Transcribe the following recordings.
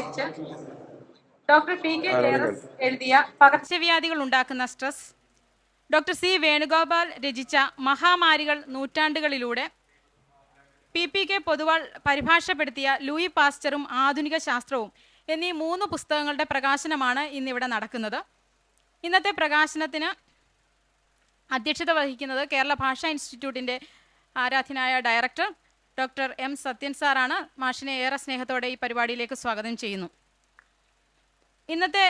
H doctor P K Jayaras എഴുതിയ പകർച്ചവ്യാധികൾ ഉണ്ടാക്കുന്ന സ്ട്രെസ്. ഡോക്ടർ സി വേണുഗോപാൽ രചിച്ച മഹാമാരികൾ നൂറ്റാണ്ടുകളിലൂടെ പി പി കെ പൊതുവാൾ പരിഭാഷപ്പെടുത്തിയ ലൂയി പാസ്റ്ററും ആധുനിക ശാസ്ത്രവും എന്നീ മൂന്ന് പുസ്തകങ്ങളുടെ പ്രകാശനമാണ് ഇന്നിവിടെ നടക്കുന്നത്. ഇന്നത്തെ പ്രകാശനത്തിന് അധ്യക്ഷത വഹിക്കുന്നത് കേരള ഭാഷാ ഇൻസ്റ്റിറ്റ്യൂട്ടിന്റെ ആരാധ്യനായ ഡയറക്ടർ ഡോക്ടർ എം സത്യൻ സാറാണ് മാഷിനെ ഏറെ സ്നേഹത്തോടെ ഈ പരിപാടിയിലേക്ക് സ്വാഗതം ചെയ്യുന്നു. ഇന്നത്തെ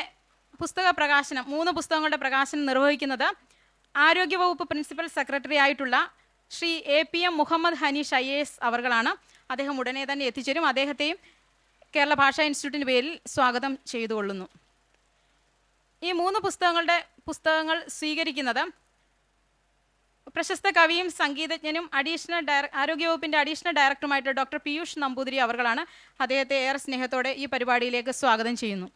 പുസ്തക പ്രകാശനം മൂന്ന് പുസ്തകങ്ങളുടെ പ്രകാശനം നിർവഹിക്കുന്നത് ആരോഗ്യവകുപ്പ് പ്രിൻസിപ്പൽ സെക്രട്ടറി ആയിട്ടുള്ള Shri A P M Muhammad Hanish I S അവർകളാണ്. അദ്ദേഹം ഉടനെ തന്നെ എത്തിച്ചേരും. അദ്ദേഹത്തെയും കേരള ഭാഷാ ഇൻസ്റ്റിറ്റ്യൂട്ടിന്റെ പേരിൽ സ്വാഗതം ചെയ്തുകൊള്ളുന്നു. ഈ മൂന്ന് പുസ്തകങ്ങളുടെ പുസ്തകങ്ങൾ സ്വീകരിക്കുന്നത് പ്രശസ്ത കവിയും സംഗീതജ്ഞനും അഡീഷണൽ ഡയറ ആരോഗ്യവകുപ്പിന്റെ അഡീഷണൽ ഡയറക്ടറുമായിട്ട് ഡോക്ടർ പീയൂഷ് നമ്പൂതിരി അവർകളാണ് അദ്ദേഹത്തെ ഏറെ സ്നേഹത്തോടെ ഈ പരിപാടിയിലേക്ക് സ്വാഗതം ചെയ്യുന്നു.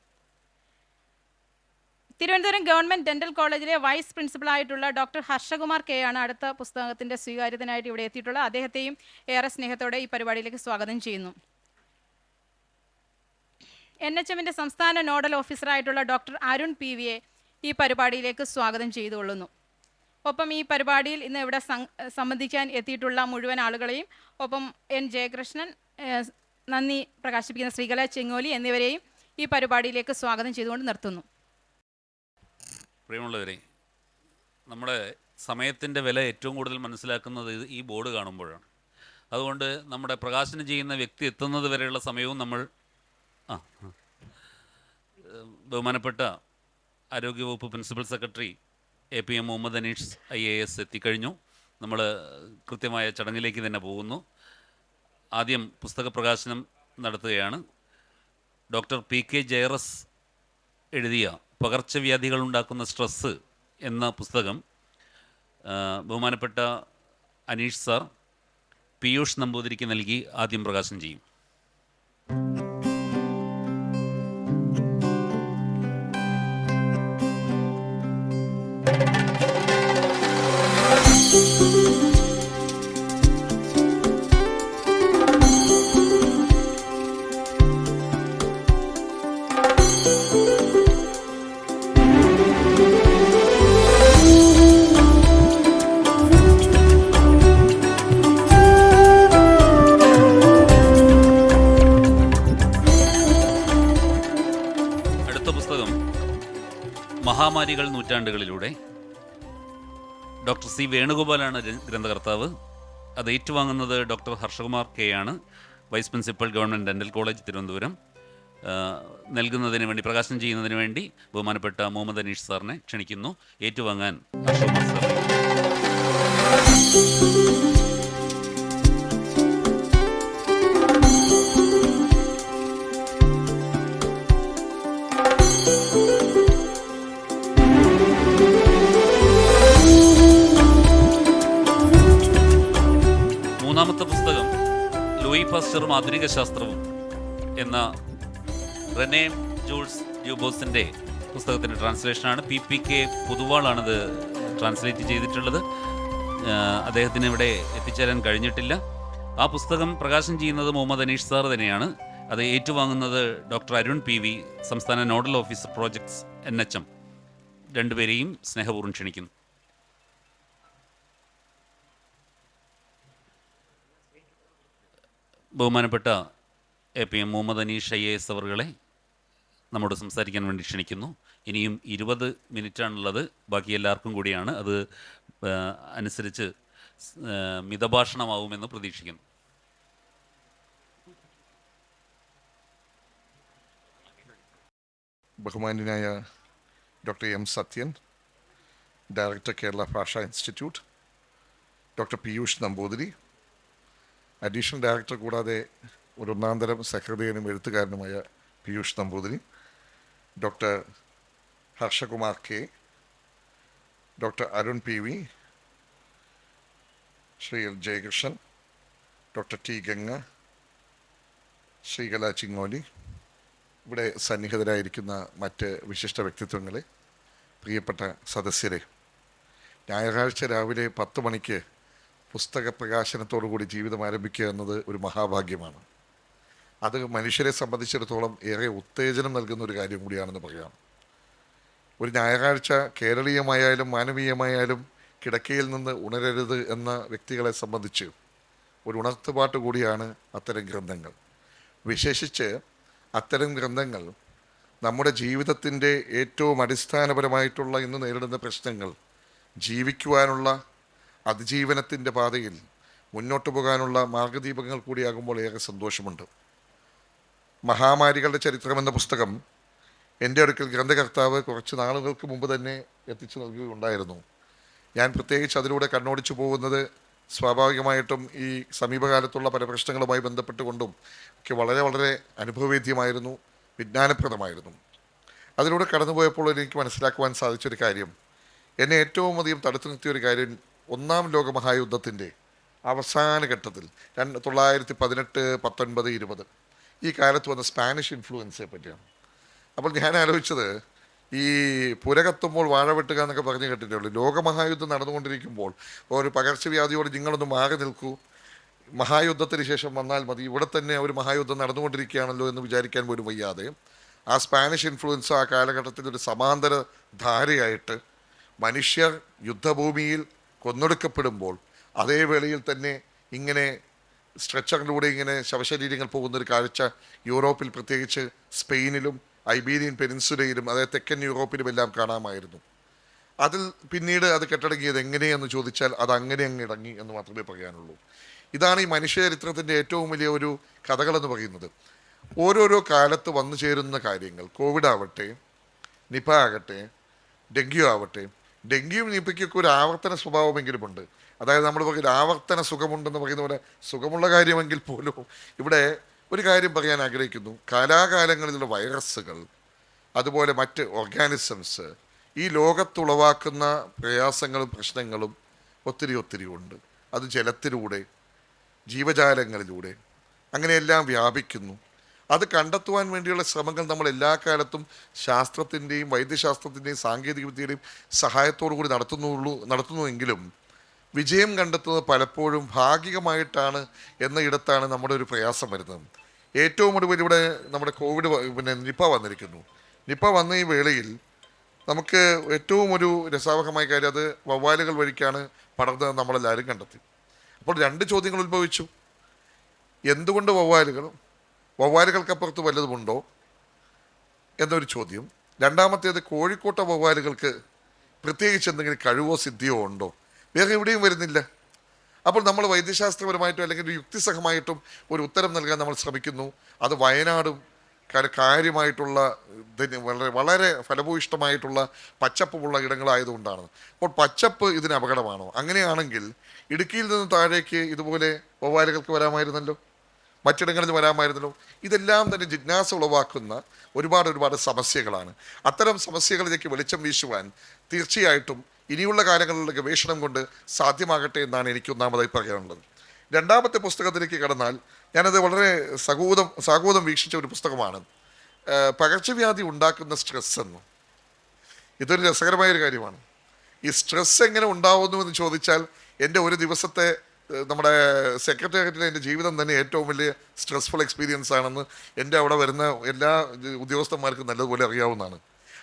തിരുവനന്തപുരം ഗവൺമെന്റ് ഡെന്റൽ കോളേജിലെ വൈസ് പ്രിൻസിപ്പളായിട്ടുള്ള ഡോക്ടർ ഹർഷകുമാർ കെ ആണ് അടുത്ത പുസ്തകത്തിന്റെ സ്വീകാര്യത്തിനായിട്ട് ഇവിടെ എത്തിയിട്ടുള്ളത്. അദ്ദേഹത്തെയും ഏറെ സ്നേഹത്തോടെ ഈ പരിപാടിയിലേക്ക് സ്വാഗതം ചെയ്യുന്നു. എൻ എച്ച് എമ്മിന്റെ സംസ്ഥാന നോഡൽ ഓഫീസറായിട്ടുള്ള ഡോക്ടർ അരുൺ പി വിയെ ഈ പരിപാടിയിലേക്ക് സ്വാഗതം ചെയ്തുകൊള്ളുന്നു. ഒപ്പം ഈ പരിപാടിയിൽ ഇന്ന് ഇവിടെ സംബന്ധിക്കാൻ എത്തിയിട്ടുള്ള മുഴുവൻ ആളുകളെയും ഒപ്പം എൻ ജയകൃഷ്ണൻ നന്ദി പ്രകാശിപ്പിക്കുന്ന ശ്രീകല ചെങ്ങോലി എന്നിവരെയും ഈ പരിപാടിയിലേക്ക് സ്വാഗതം ചെയ്തുകൊണ്ട് നിർത്തുന്നു. പ്രിയമുള്ളവരെ നമ്മുടെ സമയത്തിന്റെ വില ഏറ്റവും കൂടുതൽ മനസ്സിലാക്കുന്നത് ഈ ബോർഡ് കാണുമ്പോഴാണ്. അതുകൊണ്ട് നമ്മുടെ പ്രകാശനം ചെയ്യുന്ന വ്യക്തി എത്തുന്നത് വരെയുള്ള സമയവും നമ്മൾ ആ ബഹുമാനപ്പെട്ട ആരോഗ്യവകുപ്പ് principal secretary A P M Muhammad Anish I A S എത്തിക്കഴിഞ്ഞു. നമ്മൾ കൃത്യമായ ചടങ്ങിലേക്ക് തന്നെ പോകുന്നു. ആദ്യം പുസ്തക പ്രകാശനം നടത്തുകയാണ്. ഡോക്ടർ പി കെ ജയറസ് എഴുതിയ പകർച്ചവ്യാധികൾ ഉണ്ടാക്കുന്ന സ്ട്രെസ്സ് എന്ന പുസ്തകം ബഹുമാനപ്പെട്ട അനീഷ് സാർ പീയൂഷ് നമ്പൂതിരിക്ക് നൽകി ആദ്യം പ്രകാശനം ചെയ്യും. മഹാമാരികൾ നൂറ്റാണ്ടുകളിലൂടെ ഡോക്ടർ സി വേണുഗോപാലാണ് ഗ്രന്ഥകർത്താവ്. അത് ഏറ്റുവാങ്ങുന്നത് ഡോക്ടർ ഹർഷകുമാർ കെ ആണ്. Vice principal government dental college Thiruvananthapuram. നൽകുന്നതിന് വേണ്ടി പ്രകാശനം ചെയ്യുന്നതിന് വേണ്ടി ബഹുമാനപ്പെട്ട മുഹമ്മദ് അനീഷ് സാറിനെ ക്ഷണിക്കുന്നു. ഏറ്റുവാങ്ങാൻ ഹർഷകുമാർ സാർ. ലൂയി ആധുനിക ശാസ്ത്രവും എന്ന റെനേ ജൂൾസ് ഡ്യൂബോസിന്റെ പുസ്തകത്തിന്റെ ട്രാൻസ്ലേഷനാണ്. പി പി കെ പൊതുവാളാണിത് ട്രാൻസ്ലേറ്റ് ചെയ്തിട്ടുള്ളത്. അദ്ദേഹത്തിന് ഇവിടെ എത്തിച്ചേരാൻ കഴിഞ്ഞിട്ടില്ല. ആ പുസ്തകം പ്രകാശനം ചെയ്യുന്നത് മുഹമ്മദ് അനീഷ് സാർ തന്നെയാണ്. അത് ഏറ്റുവാങ്ങുന്നത് ഡോക്ടർ അരുൺ പി വി സംസ്ഥാന nodal officer projects N H M. രണ്ടുപേരെയും സ്നേഹപൂർവം ക്ഷണിക്കുന്നു. ബഹുമാനപ്പെട്ട A P M Muhammad Anish I S അവറുകളെ നമ്മോട് സംസാരിക്കാൻ വേണ്ടി ക്ഷണിക്കുന്നു. ഇനിയും ഇരുപത് മിനിറ്റാണുള്ളത്. ബാക്കി എല്ലാവർക്കും കൂടിയാണ് അത് അനുസരിച്ച് മിതഭാഷണമാവുമെന്ന് പ്രതീക്ഷിക്കുന്നു. ബഹുമാന്യനായ doctor M Sathyan director Kerala Bhasha institute doctor Piyush Namboothiri additional director കൂടാതെ ഒരു ഒന്നാന്തരം സഹൃദയനും എഴുത്തുകാരനുമായ Piyush Namboothiri doctor Harshakumar K doctor Arun P V Shri L Jayakrishnan doctor T Ganga Sreekala Chingoli ഇവിടെ സന്നിഹിതരായിരിക്കുന്ന മറ്റ് വിശിഷ്ട വ്യക്തിത്വങ്ങളെ പ്രിയപ്പെട്ട സദസ്യരെ ഞായറാഴ്ച രാവിലെ പത്ത് മണിക്ക് പുസ്തക പ്രകാശനത്തോടുകൂടി ജീവിതം ആരംഭിക്കുക എന്നത് ഒരു മഹാഭാഗ്യമാണ്. അത് മനുഷ്യരെ സംബന്ധിച്ചിടത്തോളം ഏറെ ഉത്തേജനം നൽകുന്ന ഒരു കാര്യം കൂടിയാണെന്ന് പറയാം. ഒരു ഞായറാഴ്ച കേരളീയമായാലും മാനവീയമായാലും കിടക്കയിൽ നിന്ന് ഉണരരുത് എന്ന വ്യക്തികളെ സംബന്ധിച്ച് ഒരു ഉണർത്തുപാട്ട് കൂടിയാണ് അത്തരം ഗ്രന്ഥങ്ങൾ. വിശേഷിച്ച് അത്തരം ഗ്രന്ഥങ്ങൾ നമ്മുടെ ജീവിതത്തിന്റെ ഏറ്റവും അടിസ്ഥാനപരമായിട്ടുള്ള ഇന്ന് നേരിടുന്ന പ്രശ്നങ്ങൾ ജീവിക്കുവാനുള്ള അതിജീവനത്തിന്റെ പാതയിൽ മുന്നോട്ട് പോകാനുള്ള മാർഗദീപങ്ങൾ കൂടിയാകുമ്പോൾ ഏറെ സന്തോഷമുണ്ട്. മഹാമാരികളുടെ ചരിത്രം എന്ന പുസ്തകം എന്റെ അടുക്കൽ ഗ്രന്ഥകർത്താവ് കുറച്ച് നാളുകൾക്ക് മുമ്പ് തന്നെ എത്തിച്ചു നൽകുകയുണ്ടായിരുന്നു ഞാൻ പ്രത്യേകിച്ച് അതിലൂടെ കണ്ണോടിച്ചു പോകുന്നത് സ്വാഭാവികമായിട്ടും ഈ സമീപകാലത്തുള്ള പല പ്രശ്നങ്ങളുമായി ബന്ധപ്പെട്ടുകൊണ്ടും ഒക്കെ വളരെ വളരെ അനുഭവവേദ്യമായിരുന്നു വിജ്ഞാനപ്രദമായിരുന്നു. അതിലൂടെ കടന്നുപോയപ്പോൾ എനിക്ക് മനസ്സിലാക്കുവാൻ സാധിച്ചൊരു കാര്യം എന്നെ ഏറ്റവും അധികം തടുത്തു നിർത്തിയ ഒരു കാര്യം ഒന്നാം ലോക മഹായുദ്ധത്തിന്റെ അവസാന ഘട്ടത്തിൽ രണ്ട് തൊള്ളായിരത്തി പതിനെട്ട് പത്തൊൻപത് ഇരുപത്. ഈ കാലത്ത് വന്ന സ്പാനിഷ് ഇൻഫ്ലുവൻസിനെ പറ്റിയാണ്. അപ്പോൾ ഞാൻ ആലോചിച്ചത് ഈ പുരകത്തുമ്പോൾ വാഴ വെട്ടുക എന്നൊക്കെ പറഞ്ഞു കേട്ടിട്ടുള്ളൂ ലോകമഹായുദ്ധം നടന്നുകൊണ്ടിരിക്കുമ്പോൾ ഒരു പകർച്ചവ്യാധിയോട് നിങ്ങളൊന്ന് മാറി നിൽക്കൂ. മഹായുദ്ധത്തിന് ശേഷം വന്നാൽ മതി. ഇവിടെ തന്നെ ഒരു മഹായുദ്ധം നടന്നുകൊണ്ടിരിക്കുകയാണല്ലോ എന്ന് വിചാരിക്കാൻ പോലും വയ്യാതെ ആ സ്പാനിഷ് ഇൻഫ്ലുവൻസ് ആ കാലഘട്ടത്തിൽ ഒരു സമാന്തര ധാരയായിട്ട് മനുഷ്യർ യുദ്ധഭൂമിയിൽ കൊന്നൊടുക്കപ്പെടുമ്പോൾ അതേ വേളയിൽ തന്നെ ഇങ്ങനെ സ്ട്രെച്ചറിലൂടെ ഇങ്ങനെ ശവശരീരങ്ങൾ പോകുന്നൊരു കാഴ്ച യൂറോപ്പിൽ പ്രത്യേകിച്ച് സ്പെയിനിലും ഐബീരിയൻ പെനിൻസുലയിലും അതായത് തെക്കൻ യൂറോപ്പിലും എല്ലാം കാണാമായിരുന്നു. അതിൽ പിന്നീട് അത് കെട്ടടങ്ങിയത് എങ്ങനെയെന്ന് ചോദിച്ചാൽ അത് അങ്ങനെ അങ്ങ് ഇടങ്ങി എന്ന് മാത്രമേ പറയാനുള്ളൂ. ഇതാണ് ഈ മനുഷ്യ ചരിത്രത്തിന്റെ ഏറ്റവും വലിയ ഒരു കഥകളെന്ന് പറയുന്നത്. ഓരോരോ കാലത്ത് വന്നു ചേരുന്ന കാര്യങ്ങൾ കോവിഡ് ആവട്ടെ നിപ ആകട്ടെ ഡെങ്കി ആവട്ടെ ഡെങ്കിയും നീപ്പയ്ക്കൊക്കെ ഒരു ആവർത്തന സ്വഭാവമെങ്കിലും ഉണ്ട് അതായത് നമ്മൾ പറയും ആവർത്തന സുഖമുണ്ടെന്ന് പറയുന്ന പോലെ സുഖമുള്ള കാര്യമെങ്കിൽ പോലും ഇവിടെ ഒരു കാര്യം പറയാൻ ആഗ്രഹിക്കുന്നു. കാലാകാലങ്ങളിലുള്ള വൈറസുകൾ അതുപോലെ മറ്റ് ഓർഗാനിസംസ് ഈ ലോകത്തുളവാക്കുന്ന പ്രയാസങ്ങളും പ്രശ്നങ്ങളും ഒത്തിരി ഒത്തിരി ഉണ്ട്. അത് ജലത്തിലൂടെ ജീവജാലങ്ങളിലൂടെ അങ്ങനെയെല്ലാം വ്യാപിക്കുന്നു. അത് കണ്ടെത്തുവാൻ വേണ്ടിയുള്ള ശ്രമങ്ങൾ നമ്മൾ എല്ലാ കാലത്തും ശാസ്ത്രത്തിന്റെയും വൈദ്യശാസ്ത്രത്തിന്റെയും സാങ്കേതിക വിദ്യയുടെയും സഹായത്തോടു കൂടി നടത്തുന്നുള്ളൂ നടത്തുന്നുവെങ്കിലും വിജയം കണ്ടെത്തുന്നത് പലപ്പോഴും ഭാഗികമായിട്ടാണ് എന്ന ഇടത്താണ് നമ്മുടെ ഒരു പ്രയാസം വരുന്നത്. ഏറ്റവും ഒടുവിൽ ഇവിടെ നമ്മുടെ കോവിഡ് പിന്നെ നിപ്പ വന്നിരിക്കുന്നു. നിപ്പ വന്ന ഈ വേളയിൽ നമുക്ക് ഏറ്റവും ഒരു രസാവഹമായ കാര്യം അത് വവ്വാലുകൾ വഴിക്കാണ് പടർന്നത് നമ്മളെല്ലാവരും കണ്ടെത്തി. അപ്പോൾ രണ്ട് ചോദ്യങ്ങൾ ഉത്ഭവിച്ചു. എന്തുകൊണ്ട് വവ്വാലുകൾ? വവ്വാലുകൾക്കപ്പുറത്ത് വല്ലതുമുണ്ടോ എന്നൊരു ചോദ്യം. രണ്ടാമത്തേത് കോഴിക്കോട്ടെ വവ്വാലുകൾക്ക് പ്രത്യേകിച്ച് എന്തെങ്കിലും കഴിവോ സിദ്ധിയോ ഉണ്ടോ? വേറെ എവിടെയും വരുന്നില്ല. അപ്പോൾ നമ്മൾ വൈദ്യശാസ്ത്രപരമായിട്ടും അല്ലെങ്കിൽ യുക്തിസഹമായിട്ടും ഒരു ഉത്തരം നൽകാൻ നമ്മൾ ശ്രമിക്കുന്നു. അത് വയനാടും കാര്യമായിട്ടുള്ള വളരെ വളരെ ഫലഭൂയിഷ്ടമായിട്ടുള്ള പച്ചപ്പുള്ള ഇടങ്ങളായതുകൊണ്ടാണ്. അപ്പോൾ പച്ചപ്പ് ഇതിന് അപകടമാണോ? അങ്ങനെയാണെങ്കിൽ ഇടുക്കിയിൽ നിന്ന് താഴേക്ക് ഇതുപോലെ വവ്വാലുകൾക്ക് വരാമായിരുന്നല്ലോ. മറ്റിടങ്ങളിൽ വരാമായിരുന്നല്ലോ. ഇതെല്ലാം തന്നെ ജിജ്ഞാസ ഉളവാക്കുന്ന ഒരുപാട് ഒരുപാട് സമസ്യകളാണ്. അത്തരം സമസ്യകളിലേക്ക് വെളിച്ചം വീശുവാൻ തീർച്ചയായിട്ടും ഇനിയുള്ള കാലങ്ങളിലുള്ള ഗവേഷണം കൊണ്ട് സാധ്യമാകട്ടെ എന്നാണ് എനിക്ക് ഒന്നാമതായി പറയാനുള്ളത്. രണ്ടാമത്തെ പുസ്തകത്തിലേക്ക് കടന്നാൽ ഞാനത് വളരെ സഹോദം സഹോദം വീക്ഷിച്ച ഒരു പുസ്തകമാണ്. പകർച്ചവ്യാധി ഉണ്ടാക്കുന്ന സ്ട്രെസ് എന്ന്. ഇതൊരു രസകരമായ ഒരു കാര്യമാണ്. ഈ സ്ട്രെസ് എങ്ങനെ ഉണ്ടാവുന്നു എന്ന് ചോദിച്ചാൽ എന്റെ ഒരു ദിവസത്തെ നമ്മുടെ സെക്രട്ടേറിയറ്റിലെ എന്റെ ജീവിതം തന്നെ ഏറ്റവും വലിയ സ്ട്രെസ്ഫുൾ എക്സ്പീരിയൻസ് ആണെന്ന് എന്റെ അവിടെ വരുന്ന എല്ലാ ഉദ്യോഗസ്ഥന്മാർക്കും നല്ലതുപോലെ അറിയാവുന്നതാണ്.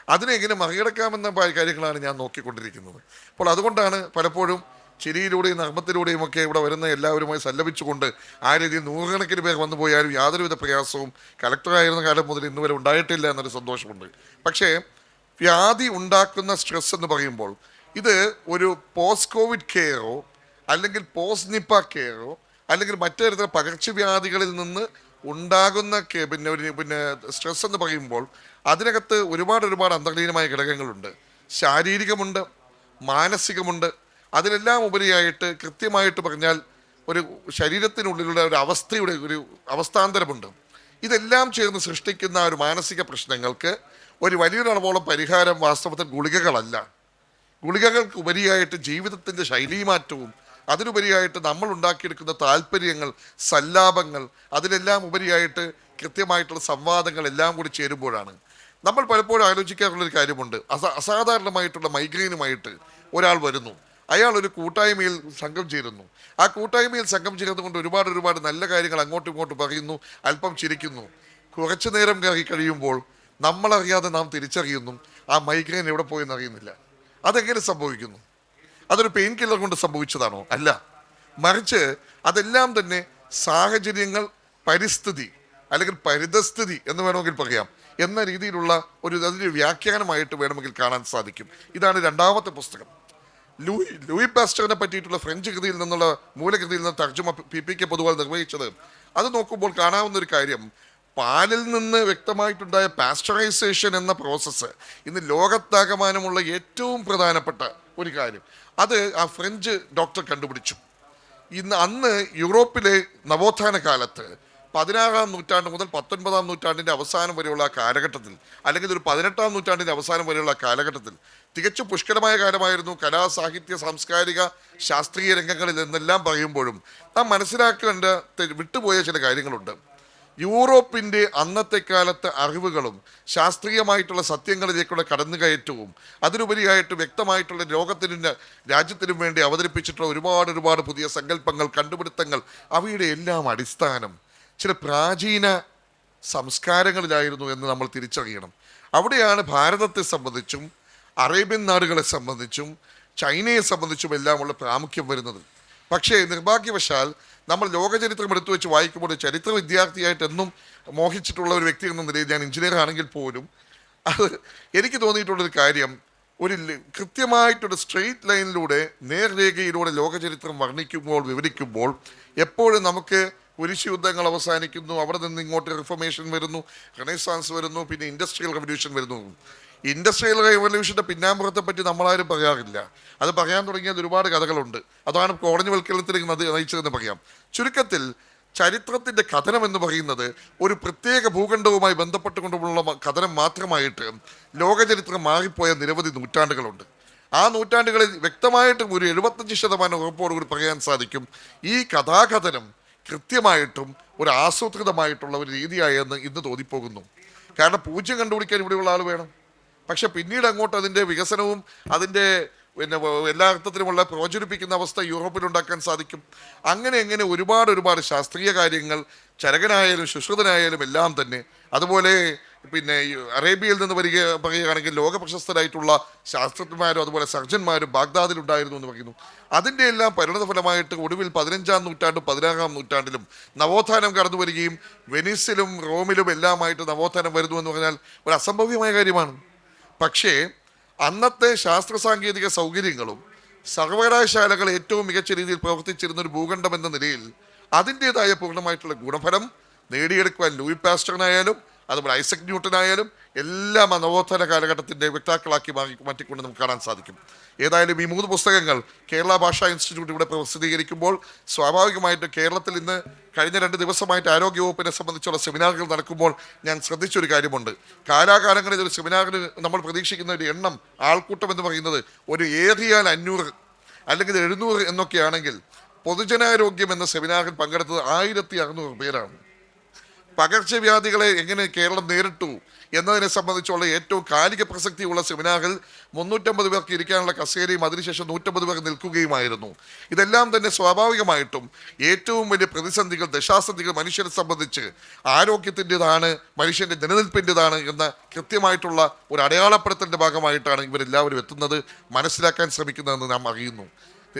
അതിനെ എങ്ങനെ മറികടക്കാമെന്ന കാര്യങ്ങളാണ് ഞാൻ നോക്കിക്കൊണ്ടിരിക്കുന്നത്. അപ്പോൾ അതുകൊണ്ടാണ് പലപ്പോഴും ചിരിയിലൂടെയും നർമ്മത്തിലൂടെയും ഒക്കെ ഇവിടെ വരുന്ന എല്ലാവരുമായി സല്ലപിച്ചുകൊണ്ട് ആ രീതിയിൽ നൂറുകണക്കിന് പേർ വന്നു പോയാലും യാതൊരുവിധ പ്രയാസവും കലക്ടറായിരുന്ന കാലം മുതൽ ഇന്നുവരെ ഉണ്ടായിട്ടില്ല എന്നൊരു സന്തോഷമുണ്ട്. പക്ഷേ വ്യാധി ഉണ്ടാക്കുന്ന സ്ട്രെസ് എന്ന് പറയുമ്പോൾ ഇത് ഒരു പോസ്റ്റ് കോവിഡ് കെയറോ അല്ലെങ്കിൽ പോസ്റ്റ് നിപ്പ കെയറോ അല്ലെങ്കിൽ മറ്റു പകർച്ചവ്യാധികളിൽ നിന്ന് ഉണ്ടാകുന്ന പിന്നെ ഒരു പിന്നെ സ്ട്രെസ് എന്ന് പറയുമ്പോൾ അതിനകത്ത് ഒരുപാട് ഒരുപാട് അന്തർലീനമായ ഘടകങ്ങളുണ്ട്. ശാരീരികമുണ്ട് മാനസികമുണ്ട്. അതിനെല്ലാം ഉപരിയായിട്ട് കൃത്യമായിട്ട് പറഞ്ഞാൽ ഒരു ശരീരത്തിനുള്ളിലുള്ള ഒരു അവസ്ഥയുടെ ഒരു അവസ്ഥാന്തരമുണ്ട്. ഇതെല്ലാം ചേർന്ന് സൃഷ്ടിക്കുന്ന ഒരു മാനസിക പ്രശ്നങ്ങൾക്ക് ഒരു വലിയൊരളവോളം പരിഹാരം വാസ്തവത്തിൽ ഗുളികകളല്ല. ഗുളികകൾക്ക് ഉപരിയായിട്ട് ജീവിതത്തിന്റെ ശൈലീമാറ്റവും അതിനുപരിയായിട്ട് നമ്മൾ ഉണ്ടാക്കിയെടുക്കുന്ന താല്പര്യങ്ങൾ സല്ലാപങ്ങൾ അതിലെല്ലാം ഉപരിയായിട്ട് കൃത്യമായിട്ടുള്ള സംവാദങ്ങൾ എല്ലാം കൂടി ചേരുമ്പോഴാണ്. നമ്മൾ പലപ്പോഴും ആലോചിക്കാറുള്ളൊരു കാര്യമുണ്ട്. അസ അസാധാരണമായിട്ടുള്ള മൈഗ്രെയിനുമായിട്ട് ഒരാൾ വരുന്നു. അയാൾ ഒരു കൂട്ടായ്മയിൽ സംഘം ചേരുന്നു. ആ കൂട്ടായ്മയിൽ സംഘം ചേർന്നുകൊണ്ട് ഒരുപാട് ഒരുപാട് നല്ല കാര്യങ്ങൾ അങ്ങോട്ടും ഇങ്ങോട്ടും പറയുന്നു അല്പം ചിരിക്കുന്നു. കുറച്ചു നേരം കയറി കഴിയുമ്പോൾ നമ്മളറിയാതെ നാം തിരിച്ചറിയുന്നു ആ മൈഗ്രൈൻ എവിടെ പോയെന്ന് അറിയുന്നില്ല. അതെങ്ങനെ സംഭവിക്കുന്നു? അതൊരു പെയിൻ കില്ലർ കൊണ്ട് സംഭവിച്ചതാണോ? അല്ല. മറിച്ച് അതെല്ലാം തന്നെ സാഹചര്യങ്ങൾ പരിസ്ഥിതി അല്ലെങ്കിൽ പരിതസ്ഥിതി എന്ന് വേണമെങ്കിൽ പറയാം. എന്ന രീതിയിലുള്ള ഒരു അതിന്റെ വ്യാഖ്യാനമായിട്ട് വേണമെങ്കിൽ കാണാൻ സാധിക്കും. ഇതാണ് രണ്ടാമത്തെ പുസ്തകം. ലൂയി ലൂയി പാസ്റ്ററിനെ പറ്റിയിട്ടുള്ള ഫ്രഞ്ച് കൃതിയിൽ നിന്നുള്ള മൂലകൃതിയിൽ നിന്ന് തർജമ പി പി കെ പൊതുവാൾ നിർവഹിച്ചത്. അത് നോക്കുമ്പോൾ കാണാവുന്ന ഒരു കാര്യം. പാലിൽ നിന്ന് വ്യക്തമായിട്ടുണ്ടായ പാസ്റ്ററൈസേഷൻ എന്ന പ്രോസസ്സ് ഇന്ന് ലോകത്താകമാനമുള്ള ഏറ്റവും പ്രധാനപ്പെട്ട ഒരു കാര്യം. അത് ആ ഫ്രഞ്ച് ഡോക്ടർ കണ്ടുപിടിച്ചു. ഇന്ന് അന്ന് യൂറോപ്പിലെ നവോത്ഥാന കാലത്ത് പതിനാറാം നൂറ്റാണ്ട് മുതൽ പത്തൊൻപതാം നൂറ്റാണ്ടിന്റെ അവസാനം വരെയുള്ള കാലഘട്ടത്തിൽ അല്ലെങ്കിൽ ഒരു പതിനെട്ടാം നൂറ്റാണ്ടിന്റെ അവസാനം വരെയുള്ള കാലഘട്ടത്തിൽ തികച്ചും പുഷ്കരമായ കാലമായിരുന്നു. കലാ സാഹിത്യ സാംസ്കാരിക ശാസ്ത്രീയ രംഗങ്ങളിൽ എന്നെല്ലാം പറയുമ്പോഴും നാം മനസ്സിലാക്കേണ്ട വിട്ടുപോയ ചില കാര്യങ്ങളുണ്ട്. യൂറോപ്പിന്റെ അന്നത്തെ കാലത്തെ അറിവുകളും ശാസ്ത്രീയമായിട്ടുള്ള സത്യങ്ങളിലേക്കുള്ള കടന്നുകയറ്റവും അതിനുപരിയായിട്ട് വ്യക്തമായിട്ടുള്ള ലോകത്തിനും രാജ്യത്തിനും വേണ്ടി അവതരിപ്പിച്ചിട്ടുള്ള ഒരുപാട് ഒരുപാട് പുതിയ സങ്കല്പങ്ങൾ കണ്ടുപിടുത്തങ്ങൾ അവയുടെ എല്ലാം അടിസ്ഥാനം ചില പ്രാചീന സംസ്കാരങ്ങളിലായിരുന്നു എന്ന് നമ്മൾ തിരിച്ചറിയണം. അവിടെയാണ് ഭാരതത്തെ സംബന്ധിച്ചും അറേബ്യൻ നാടുകളെ സംബന്ധിച്ചും ചൈനയെ സംബന്ധിച്ചും എല്ലാമുള്ള പ്രാമുഖ്യം വരുന്നത്. പക്ഷേ നിർഭാഗ്യവശാൽ നമ്മൾ ലോകചരിത്രം എടുത്തു വെച്ച് വായിക്കുമ്പോൾ ചരിത്ര വിദ്യാർത്ഥിയായിട്ട് എന്നും മോഹിച്ചിട്ടുള്ള ഒരു വ്യക്തി എന്ന നിലയിൽ ഞാൻ എഞ്ചിനീയർ ആണെങ്കിൽ പോലും അത് എനിക്ക് തോന്നിയിട്ടുള്ളൊരു കാര്യം ഒരു കൃത്യമായിട്ടൊരു സ്ട്രെയിറ്റ് ലൈനിലൂടെ നേർരേഖയിലൂടെ ലോകചരിത്രം വർണിക്കുമ്പോൾ വിവരിക്കുമ്പോൾ എപ്പോഴും നമുക്ക് കുരിശ് യുദ്ധങ്ങൾ അവസാനിക്കുന്നു അവിടെ നിന്ന് ഇങ്ങോട്ട് റിഫർമേഷൻ വരുന്നു റെനൈസാൻസ് വരുന്നു പിന്നെ ഇൻഡസ്ട്രിയൽ റവല്യൂഷൻ വരുന്നു. ഇൻഡസ്ട്രിയൽ റെവല്യൂഷന്റെ പിന്നാമ്പുറത്തെ പറ്റി നമ്മളാരും പറയാറില്ല. അത് പറയാൻ തുടങ്ങിയത് ഒരുപാട് കഥകളുണ്ട്. അതാണ് കോളനിവൽക്കരണത്തിലേക്ക് നദി നയിച്ചതെന്ന് പറയാം. ചുരുക്കത്തിൽ ചരിത്രത്തിന്റെ കഥനം എന്ന് പറയുന്നത് ഒരു പ്രത്യേക ഭൂഖണ്ഡവുമായി ബന്ധപ്പെട്ടുകൊണ്ടുള്ള കഥനം മാത്രമായിട്ട് ലോകചരിത്രം മാറിപ്പോയ നിരവധി നൂറ്റാണ്ടുകളുണ്ട്. ആ നൂറ്റാണ്ടുകളിൽ വ്യക്തമായിട്ടും ഒരു എഴുപത്തഞ്ച് ശതമാനം ഉറപ്പോടുകൂടി പറയാൻ സാധിക്കും. ഈ കഥാകഥനം കൃത്യമായിട്ടും ഒരു ആസൂത്രിതമായിട്ടുള്ള ഒരു രീതിയായെന്ന് ഇന്ന് തോന്നിപ്പോകുന്നു. കാരണം പൂജ്യം കണ്ടുപിടിക്കാൻ ഇവിടെയുള്ള ആൾ വേണം. പക്ഷെ പിന്നീട് അങ്ങോട്ട് അതിന്റെ വികസനവും അതിന്റെ പിന്നെ എല്ലാ അർത്ഥത്തിലുമുള്ള പ്രോചരിപ്പിക്കുന്ന അവസ്ഥ യൂറോപ്പിൽ ഉണ്ടാക്കാൻ സാധിക്കും. അങ്ങനെ അങ്ങനെ ഒരുപാട് ഒരുപാട് ശാസ്ത്രീയ കാര്യങ്ങൾ ചരകനായാലും ശുശ്രുതനായാലും എല്ലാം തന്നെ. അതുപോലെ പിന്നെ അറേബ്യയിൽ നിന്ന് വരിക പറയുകയാണെങ്കിൽ ലോക പ്രശസ്തരായിട്ടുള്ള ശാസ്ത്രജ്ഞന്മാരും അതുപോലെ സർജന്മാരും ബാഗ്ദാദിൽ ഉണ്ടായിരുന്നു എന്ന് പറയുന്നു. അതിന്റെ എല്ലാം പരിണതഫലമായിട്ട് ഒടുവിൽ പതിനഞ്ചാം നൂറ്റാണ്ടും പതിനാറാം നൂറ്റാണ്ടിലും നവോത്ഥാനം കടന്നു വരികയും വെനീസിലും റോമിലും എല്ലാമായിട്ട് നവോത്ഥാനം വരുന്നു എന്ന് പറഞ്ഞാൽ ഒരു അസംഭവ്യമായ കാര്യമാണ്. പക്ഷേ അന്നത്തെ ശാസ്ത്ര സാങ്കേതിക സൗകര്യങ്ങളും സർവകലാശാലകൾ ഏറ്റവും മികച്ച രീതിയിൽ പ്രവർത്തിച്ചിരുന്ന ഒരു ഭൂഖണ്ഡം എന്ന നിലയിൽ അതിന്റെതായ പൂർണമായിട്ടുള്ള ഗുണഫലം നേടിയെടുക്കുവാൻ ലൂയി പാസ്റ്ററിനായാലും അതുപോലെ ഐസക് ന്യൂട്ടനായാലും എല്ലാം ആ നവോത്ഥാന കാലഘട്ടത്തിന്റെ വ്യക്താക്കളാക്കി മാറി മാറ്റിക്കൊണ്ട് നമുക്ക് കാണാൻ സാധിക്കും. ഏതായാലും ഈ മൂന്ന് പുസ്തകങ്ങൾ കേരള ഭാഷാ ഇൻസ്റ്റിറ്റ്യൂട്ട് ഇവിടെ പ്രസിദ്ധീകരിക്കുമ്പോൾ സ്വാഭാവികമായിട്ടും കേരളത്തിൽ ഇന്ന് കഴിഞ്ഞ രണ്ട് ദിവസമായിട്ട് ആരോഗ്യ വകുപ്പിനെ സംബന്ധിച്ചുള്ള സെമിനാറുകൾ നടക്കുമ്പോൾ ഞാൻ ശ്രദ്ധിച്ചൊരു കാര്യമുണ്ട്. കാലാകാലങ്ങളിൽ ഒരു സെമിനാറിന് നമ്മൾ പ്രതീക്ഷിക്കുന്ന ഒരു എണ്ണം ആൾക്കൂട്ടം എന്ന് പറയുന്നത് ഒരു ഏറിയാൽ അഞ്ഞൂറ് അല്ലെങ്കിൽ എഴുന്നൂറ് എന്നൊക്കെയാണെങ്കിൽ പൊതുജനാരോഗ്യം എന്ന സെമിനാറിൽ പങ്കെടുത്തത് ആയിരത്തി അറുന്നൂറ് പേരാണ്. പകർച്ചവ്യാധികളെ എങ്ങനെ കേരളം നേരിട്ടു? എന്നതിനെ സംബന്ധിച്ചുള്ള ഏറ്റവും കാലിക പ്രസക്തിയുള്ള സെമിനാറിൽ മുന്നൂറ്റമ്പത് പേർക്ക് ഇരിക്കാനുള്ള കസേരയും അതിനുശേഷം നൂറ്റമ്പത് പേർ നിൽക്കുകയുമായിരുന്നു. ഇതെല്ലാം തന്നെ സ്വാഭാവികമായിട്ടും ഏറ്റവും വലിയ പ്രതിസന്ധികൾ ദശാസന്ധികൾ മനുഷ്യരെ സംബന്ധിച്ച് ആരോഗ്യത്തിന്റെതാണ് മനുഷ്യന്റെ നിലനിൽപ്പിന്റെതാണ് എന്ന കൃത്യമായിട്ടുള്ള ഒരു അടയാളപ്പെടുത്തലിന്റെ ഭാഗമായിട്ടാണ് ഇവരെല്ലാവരും എത്തുന്നത് മനസ്സിലാക്കാൻ ശ്രമിക്കുന്നതെന്ന് നാം അറിയുന്നു.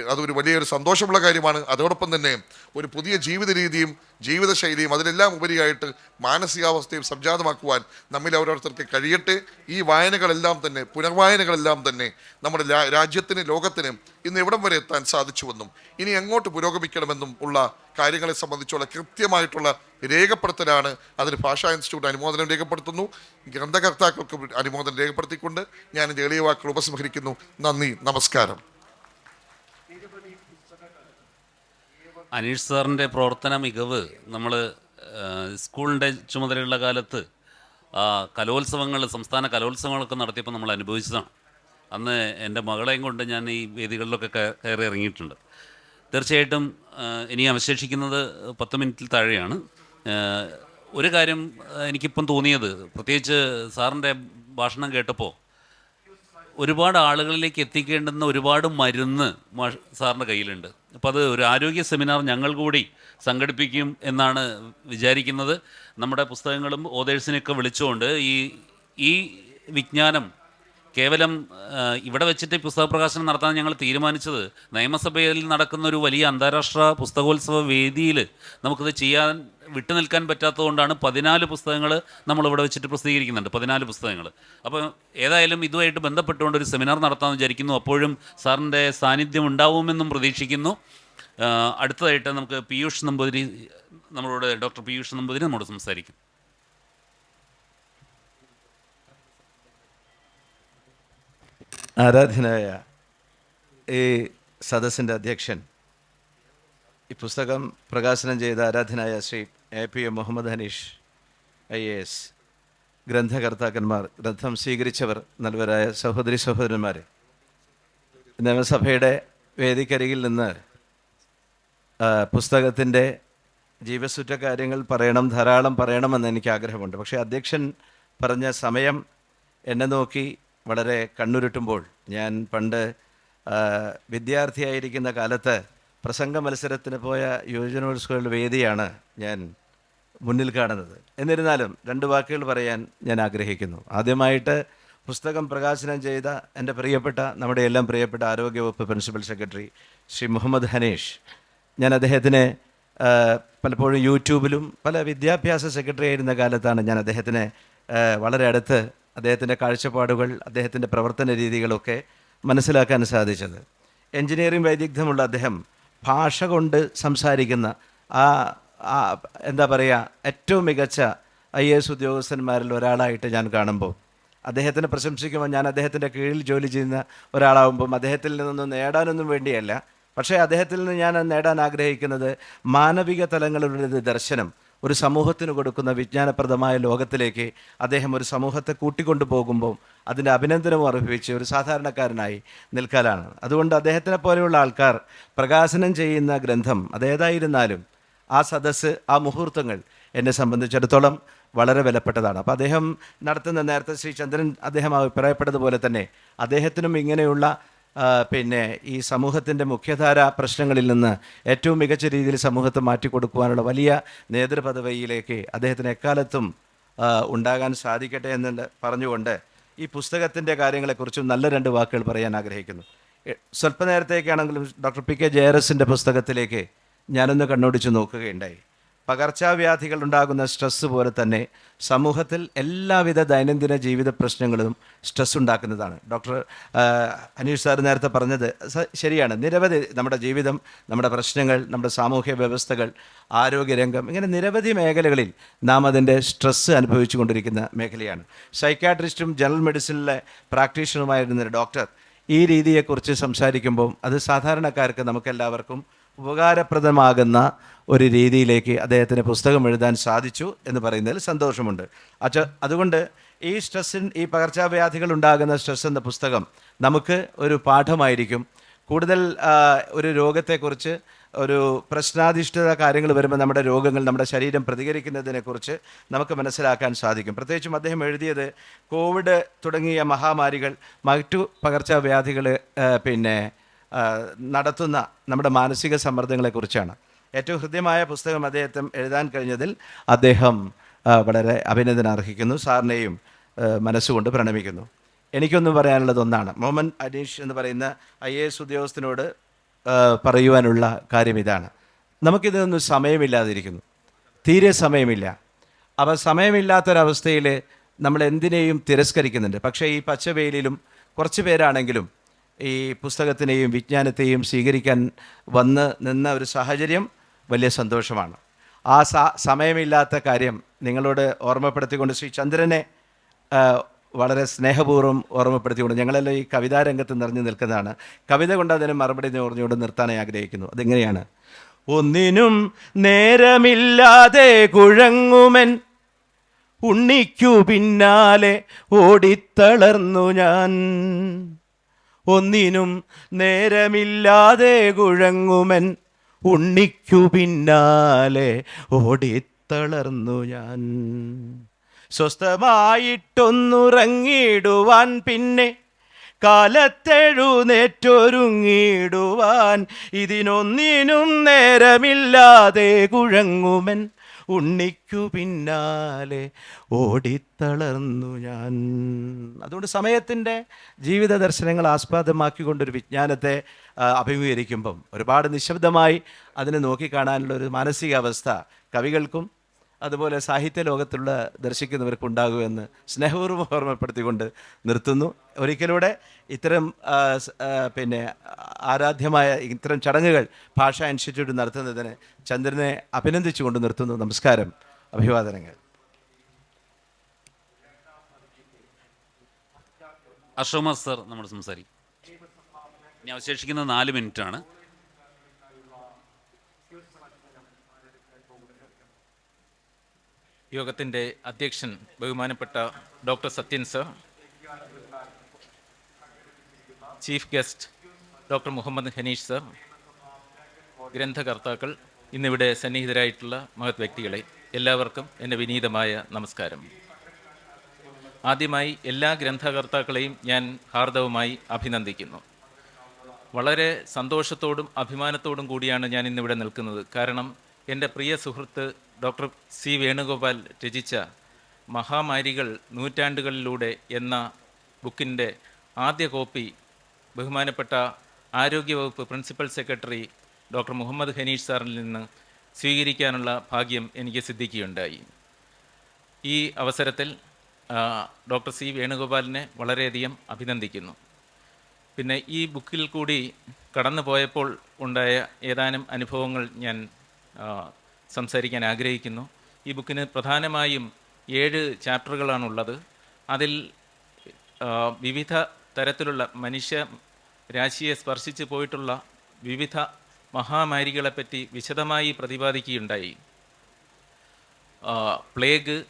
അതൊരു വലിയൊരു സന്തോഷമുള്ള കാര്യമാണ്. അതോടൊപ്പം തന്നെ ഒരു പുതിയ ജീവിത രീതിയും ജീവിതശൈലിയും അതിലെല്ലാം ഉപരിയായിട്ട് മാനസികാവസ്ഥയും സംജാതമാക്കുവാൻ നമ്മിൽ ഓരോരുത്തർക്ക് കഴിയട്ടെ. ഈ വായനകളെല്ലാം തന്നെ പുനർവായനകളെല്ലാം തന്നെ നമ്മുടെ രാജ്യത്തിന് ലോകത്തിന് ഇന്ന് എവിടം വരെ എത്താൻ സാധിച്ചുവെന്നും ഇനി എങ്ങോട്ട് പുരോഗമിക്കണമെന്നും ഉള്ള കാര്യങ്ങളെ സംബന്ധിച്ചുള്ള കൃത്യമായിട്ടുള്ള രേഖപ്പെടുത്തലാണ് അതിന് ഭാഷാ ഇൻസ്റ്റിറ്റ്യൂട്ട് അനുമോദനം രേഖപ്പെടുത്തുന്നു. ഗ്രന്ഥകർത്താക്കൾക്ക് അനുമോദനം രേഖപ്പെടുത്തിക്കൊണ്ട് ഞാൻ എന്റെ എളിയ വാക്കുകൾ ഉപസംഹരിക്കുന്നു. നന്ദി നമസ്കാരം. അനീഷ് സാറിന്റെ പ്രവർത്തന മികവ് നമ്മൾ സ്കൂളിന്റെ ചുമതലയുള്ള കാലത്ത് കലോത്സവങ്ങൾ സംസ്ഥാന കലോത്സവങ്ങളൊക്കെ നടത്തിയപ്പോൾ നമ്മൾ അനുഭവിച്ചതാണ്. അന്ന് എന്റെ മകളെയും കൊണ്ട് ഞാൻ ഈ വേദികളിലൊക്കെ കയറി ഇറങ്ങിയിട്ടുണ്ട്. തീർച്ചയായിട്ടും ഇനി അവശേഷിക്കുന്നത് പത്ത് മിനിറ്റിൽ താഴെയാണ്. ഒരു കാര്യം എനിക്കിപ്പം തോന്നിയത് പ്രത്യേകിച്ച് സാറിന്റെ ഭാഷണം കേട്ടപ്പോൾ ഒരുപാട് ആളുകളിലേക്ക് എത്തിക്കേണ്ടുന്ന ഒരുപാട് മരുന്ന് സാറിന്റെ കയ്യിലുണ്ട്. അപ്പോൾ അത് ഒരു ആരോഗ്യ സെമിനാർ ഞങ്ങൾ കൂടി സംഘടിപ്പിക്കും എന്നാണ് വിചാരിക്കുന്നത്. നമ്മുടെ പുസ്തകങ്ങളും ഓതേഴ്സിനെയൊക്കെ വിളിച്ചുകൊണ്ട് ഈ ഈ വിജ്ഞാനം കേവലം ഇവിടെ വെച്ചിട്ട് പുസ്തക പ്രകാശനം നടത്താൻ ഞങ്ങൾ തീരുമാനിച്ചത് നിയമസഭയിൽ നടക്കുന്ന ഒരു വലിയ അന്താരാഷ്ട്ര പുസ്തകോത്സവ വേദിയിൽ നമുക്കിത് ചെയ്യാൻ വിട്ടു വിട്ടുനിൽക്കാൻ പറ്റാത്തതുകൊണ്ടാണ് പതിനാല് പുസ്തകങ്ങൾ നമ്മളിവിടെ വെച്ചിട്ട് പ്രസിദ്ധീകരിക്കുന്നുണ്ട് പതിനാല് പുസ്തകങ്ങൾ. അപ്പോൾ ഏതായാലും ഇതുമായിട്ട് ബന്ധപ്പെട്ടുകൊണ്ട് ഒരു സെമിനാർ നടത്താമെന്ന് വിചാരിക്കുന്നു. അപ്പോഴും സാറിന്റെ സാന്നിധ്യം ഉണ്ടാവുമെന്നും പ്രതീക്ഷിക്കുന്നു. അടുത്തതായിട്ട് നമുക്ക് പീയൂഷ് നമ്പൂതിരി നമ്മളോട് ഡോക്ടർ പീയൂഷ് നമ്പൂതിരി നമ്മോട് സംസാരിക്കും. ആരാധനായ ഈ സദസ്സിന്റെ അധ്യക്ഷൻ. ഈ പുസ്തകം പ്രകാശനം ചെയ്ത ആരാധനായ Shri A P M Muhammad Hanish I A S ഗ്രന്ഥകർത്താക്കന്മാർ ഗ്രന്ഥം സ്വീകരിച്ചവർ നൽവരായ സഹോദരി സഹോദരന്മാരെ. നിയമസഭയുടെ വേദിക്കരികിൽ നിന്ന് പുസ്തകത്തിന്റെ ജീവസുറ്റ കാര്യങ്ങൾ പറയണം ധാരാളം പറയണമെന്ന് എനിക്ക് ആഗ്രഹമുണ്ട്. പക്ഷേ അധ്യക്ഷൻ പറഞ്ഞ സമയം എന്നെ നോക്കി വളരെ കണ്ണുരുട്ടുമ്പോൾ ഞാൻ പണ്ട് വിദ്യാർത്ഥിയായിരിക്കുന്ന കാലത്ത് പ്രസംഗ മത്സരത്തിന് പോയ യുവജനോത്സവങ്ങളുടെ വേദിയാണ് ഞാൻ മുന്നിൽ കാണുന്നത്. എന്നിരുന്നാലും രണ്ട് വാക്കുകൾ പറയാൻ ഞാൻ ആഗ്രഹിക്കുന്നു. ആദ്യമായിട്ട് പുസ്തകം പ്രകാശനം ചെയ്ത എന്റെ പ്രിയപ്പെട്ട നമ്മുടെ എല്ലാം പ്രിയപ്പെട്ട ആരോഗ്യവകുപ്പ് പ്രിൻസിപ്പൽ സെക്രട്ടറി ശ്രീ മുഹമ്മദ് ഹനീഷ്. ഞാൻ അദ്ദേഹത്തിനെ പലപ്പോഴും യൂട്യൂബിലും പല വിദ്യാഭ്യാസ സെക്രട്ടറി ആയിരുന്ന കാലത്താണ് ഞാൻ അദ്ദേഹത്തിനെ വളരെ അടുത്ത് അദ്ദേഹത്തിന്റെ കാഴ്ചപ്പാടുകൾ അദ്ദേഹത്തിന്റെ പ്രവർത്തന രീതികളൊക്കെ മനസ്സിലാക്കാൻ സാധിച്ചത്. എഞ്ചിനീയറിംഗ് വൈദഗ്ധ്യമുള്ള അദ്ദേഹം ഭാഷ കൊണ്ട് സംസാരിക്കുന്ന ആ എന്താ പറയുക ഏറ്റവും മികച്ച ഐ എസ് ഉദ്യോഗസ്ഥന്മാരിൽ ഒരാളായിട്ട് ഞാൻ കാണുമ്പോൾ അദ്ദേഹത്തിനെ പ്രശംസിക്കുമ്പോൾ ഞാൻ അദ്ദേഹത്തിന്റെ കീഴിൽ ജോലി ചെയ്യുന്ന ഒരാളാകുമ്പം അദ്ദേഹത്തിൽ നിന്നൊന്നും നേടാനൊന്നും വേണ്ടിയല്ല. പക്ഷേ അദ്ദേഹത്തിൽ നിന്ന് ഞാൻ നേടാൻ ആഗ്രഹിക്കുന്നത് മാനവിക തലങ്ങളുടെ ദർശനം ഒരു സമൂഹത്തിന് കൊടുക്കുന്ന വിജ്ഞാനപ്രദമായ ലോകത്തിലേക്ക് അദ്ദേഹം ഒരു സമൂഹത്തെ കൂട്ടിക്കൊണ്ടു പോകുമ്പോൾ അതിന്റെ അഭിനന്ദനം അർപ്പിച്ച് ഒരു സാധാരണക്കാരനായി നിൽക്കാനാണ് അതുകൊണ്ട് അദ്ദേഹത്തിനെ പോലെയുള്ള ആൾക്കാർ പ്രകാശനം ചെയ്യുന്ന ഗ്രന്ഥം അതേതായിരുന്നാലും ആ സദസ്സ് ആ മുഹൂർത്തങ്ങൾ എന്നെ സംബന്ധിച്ചിടത്തോളം വളരെ വിലപ്പെട്ടതാണ്. അപ്പോൾ അദ്ദേഹം നടത്തുന്ന നേരത്തെ ശ്രീ ചന്ദ്രൻ അദ്ദേഹം അഭിപ്രായപ്പെട്ടതുപോലെ തന്നെ അദ്ദേഹത്തിനും ഇങ്ങനെയുള്ള പിന്നെ ഈ സമൂഹത്തിന്റെ മുഖ്യധാര പ്രശ്നങ്ങളിൽ നിന്ന് ഏറ്റവും മികച്ച രീതിയിൽ സമൂഹത്തെ മാറ്റിക്കൊടുക്കുവാനുള്ള വലിയ നേതൃപദവിയിലേക്ക് അദ്ദേഹത്തിന് എക്കാലത്തും ഉണ്ടാകാൻ സാധിക്കട്ടെ എന്ന് പറഞ്ഞുകൊണ്ട് ഈ പുസ്തകത്തിന്റെ കാര്യങ്ങളെക്കുറിച്ചും നല്ല രണ്ട് വാക്കുകൾ പറയാൻ ആഗ്രഹിക്കുന്നു. സ്വല്പ സ്വല്പനേരത്തേക്കാണെങ്കിലും ഡോക്ടർ പി കെ ജയറസിന്റെ പുസ്തകത്തിലേക്ക് ഞാനൊന്ന് കണ്ണോടിച്ച് നോക്കുകയുണ്ടായി. പകർച്ചവ്യാധികൾ ഉണ്ടാകുന്ന സ്ട്രെസ്സ് പോലെ തന്നെ സമൂഹത്തിൽ എല്ലാവിധ ദൈനംദിന ജീവിത പ്രശ്നങ്ങളും സ്ട്രെസ് ഉണ്ടാക്കുന്നതാണ്. ഡോക്ടർ അനീഷ് സാർ നേരത്തെ പറഞ്ഞത് ശരിയാണ്. നിരവധി നമ്മുടെ ജീവിതം നമ്മുടെ പ്രശ്നങ്ങൾ നമ്മുടെ സാമൂഹ്യ വ്യവസ്ഥകൾ ആരോഗ്യരംഗം ഇങ്ങനെ നിരവധി മേഖലകളിൽ നാം അതിന്റെ സ്ട്രെസ്സ് അനുഭവിച്ചു കൊണ്ടിരിക്കുന്ന മേഖലയാണ്. സൈക്കാട്രിസ്റ്റും ജനറൽ മെഡിസിനിലെ പ്രാക്ടീഷണറുമായിരുന്ന ഡോക്ടർ ഈ രീതിയെക്കുറിച്ച് സംസാരിക്കുമ്പോൾ അത് സാധാരണക്കാർക്ക് നമുക്കെല്ലാവർക്കും ഉപകാരപ്രദമാകുന്ന ഒരു രീതിയിലേക്ക് അദ്ദേഹത്തിന് പുസ്തകം എഴുതാൻ സാധിച്ചു എന്ന് പറയുന്നതിൽ സന്തോഷമുണ്ട്. അച്ഛ അതുകൊണ്ട് ഈ സ്ട്രെസ്സിൻ ഈ പകർച്ചവ്യാധികൾ ഉണ്ടാകുന്ന സ്ട്രെസ് എന്ന പുസ്തകം നമുക്ക് ഒരു പാഠമായിരിക്കും. കൂടുതൽ ഒരു രോഗത്തെക്കുറിച്ച് ഒരു പ്രശ്നാധിഷ്ഠിത കാര്യങ്ങൾ വരുമ്പോൾ നമ്മുടെ രോഗങ്ങൾ നമ്മുടെ ശരീരം പ്രതികരിക്കുന്നതിനെക്കുറിച്ച് നമുക്ക് മനസ്സിലാക്കാൻ സാധിക്കും. പ്രത്യേകിച്ചും അദ്ദേഹം എഴുതിയത് കോവിഡ് തുടങ്ങിയ മഹാമാരികൾ മറ്റു പകർച്ചവ്യാധികൾ പിന്നെ നടത്തുന്ന നമ്മുടെ മാനസിക സമ്മർദ്ദങ്ങളെക്കുറിച്ചാണ് ഏറ്റവും ഹൃദ്യമായ പുസ്തകം അദ്ദേഹത്തെ എഴുതാൻ കഴിഞ്ഞതിൽ അദ്ദേഹം വളരെ അഭിനന്ദനം അർഹിക്കുന്നു. സാറിനെയും മനസ്സുകൊണ്ട് പ്രണമിക്കുന്നു. എനിക്കൊന്നും പറയാനുള്ളത് ഒന്നാണ്. മോഹൻ അനീഷ് എന്ന് പറയുന്ന ഐ എ എസ് ഉദ്യോഗസ്ഥനോട് പറയുവാനുള്ള കാര്യം ഇതാണ്. നമുക്കിതൊന്നും സമയമില്ലാതിരിക്കുന്നു. തീരെ സമയമില്ല. അവ സമയമില്ലാത്തൊരവസ്ഥയിൽ നമ്മൾ എന്തിനേയും തിരസ്കരിക്കുന്നുണ്ട്. പക്ഷേ ഈ പച്ചവെയിലും കുറച്ച് പേരാണെങ്കിലും ഈ പുസ്തകത്തിനെയും വിജ്ഞാനത്തെയും സ്വീകരിക്കാൻ വന്ന് നിന്ന ഒരു സാഹചര്യം വലിയ സന്തോഷമാണ്. ആ സമയമില്ലാത്ത കാര്യം നിങ്ങളോട് ഓർമ്മപ്പെടുത്തിക്കൊണ്ട് ശ്രീ ചന്ദ്രനെ വളരെ സ്നേഹപൂർവം ഓർമ്മപ്പെടുത്തിക്കൊണ്ട് ഞങ്ങളെല്ലാം ഈ കവിതാ രംഗത്ത് നിറഞ്ഞു നിൽക്കുന്നതാണ്. കവിത കൊണ്ട് അതിന് മറുപടി പറഞ്ഞുകൊണ്ട് നിർത്താനായി ആഗ്രഹിക്കുന്നു. അതെങ്ങനെയാണ്? ഒന്നിനും നേരമില്ലാതെ കുഴങ്ങുമൻ ഉണ്ണിക്കു പിന്നാലെ ഓടിത്തളർന്നു ഞാൻ. ഒന്നിനും നേരമില്ലാതെ കുഴങ്ങുമൻ ഉണ്ണിക്കു പിന്നാലെ ഓടിത്തളർന്നു ഞാൻ. സ്വസ്ഥമായിട്ടൊന്നുറങ്ങിടുവാൻ പിന്നെ കാലത്തെഴുന്നേറ്റൊരുങ്ങിടുവാൻ ഇതിനൊന്നിനും നേരമില്ലാതെ കുഴങ്ങുമൻ ഉണ്ണിക്കു പിന്നാലെ ഓടിത്തളർന്നു ഞാൻ. അതുകൊണ്ട് സമയത്തിന്റെ ജീവിത ദർശനങ്ങൾ ആസ്പദമാക്കിക്കൊണ്ടൊരു വിജ്ഞാനത്തെ അഭിമുഖീകരിക്കുമ്പം ഒരുപാട് നിശബ്ദമായി അതിനെ നോക്കിക്കാണാനുള്ള ഒരു മാനസികാവസ്ഥ കവികൾക്കും അതുപോലെ സാഹിത്യ ലോകത്തുള്ള ദർശിക്കുന്നവർക്കുണ്ടാകുമെന്ന് സ്നേഹപൂർവം ഓർമ്മപ്പെടുത്തിക്കൊണ്ട് നിർത്തുന്നു. ഒരിക്കലൂടെ ഇത്തരം പിന്നെ ആരാധ്യമായ ഇത്തരം ചടങ്ങുകൾ ഭാഷാ ഇൻസ്റ്റിറ്റ്യൂട്ട് നടത്തുന്നതിന് ചന്ദ്രനെ അഭിനന്ദിച്ചുകൊണ്ട് നിർത്തുന്നു. നമസ്കാരം. അഭിവാദനങ്ങൾ. അഷോമ സർ നമ്മൾ സംസാരിക്കും. ഇനി അവശേഷിക്കുന്ന നാല് മിനിറ്റാണ്. യോഗത്തിന്റെ അധ്യക്ഷൻ ബഹുമാനപ്പെട്ട doctor Sathyan sir chief guest doctor Muhammad Hanish sir ഗ്രന്ഥകർത്താക്കൾ ഇന്നിവിടെ സന്നിഹിതരായിട്ടുള്ള മഹത് വ്യക്തികളെ എല്ലാവർക്കും എന്റെ വിനീതമായ നമസ്കാരം. ആദ്യമായി എല്ലാ ഗ്രന്ഥകർത്താക്കളെയും ഞാൻ ഹാർദവമായി അഭിനന്ദിക്കുന്നു. വളരെ സന്തോഷത്തോടും അഭിമാനത്തോടും കൂടിയാണ് ഞാൻ ഇന്നിവിടെ നിൽക്കുന്നത്. കാരണം എന്റെ പ്രിയ സുഹൃത്ത് ഡോക്ടർ സി വേണുഗോപാൽ രചിച്ച മഹാമാരികൾ നൂറ്റാണ്ടുകളിലൂടെ എന്ന ബുക്കിന്റെ ആദ്യ കോപ്പി ബഹുമാനപ്പെട്ട ആരോഗ്യവകുപ്പ് principal secretary doctor Muhammad Hanish സാറിൽ നിന്ന് സ്വീകരിക്കാനുള്ള ഭാഗ്യം എനിക്ക് സിദ്ധിക്കുകയുണ്ടായി. ഈ അവസരത്തിൽ ഡോക്ടർ സി വേണുഗോപാലിനെ വളരെയധികം അഭിനന്ദിക്കുന്നു. പിന്നെ ഈ ബുക്കിൽ കൂടി കടന്നു പോയപ്പോൾ ഉണ്ടായ ഏതാനും അനുഭവങ്ങൾ ഞാൻ സംസാരിക്കാൻ ആഗ്രഹിക്കുന്നു. ഈ ബുക്കിന് പ്രധാനമായും ഏഴ് ചാപ്റ്ററുകളാണുള്ളത്. അതിൽ വിവിധ തരത്തിലുള്ള മനുഷ്യ രാശിയെ സ്പർശിച്ചു പോയിട്ടുള്ള വിവിധ മഹാമാരികളെപ്പറ്റി വിശദമായി പ്രതിപാദിക്കുകയുണ്ടായി. പ്ലേഗ്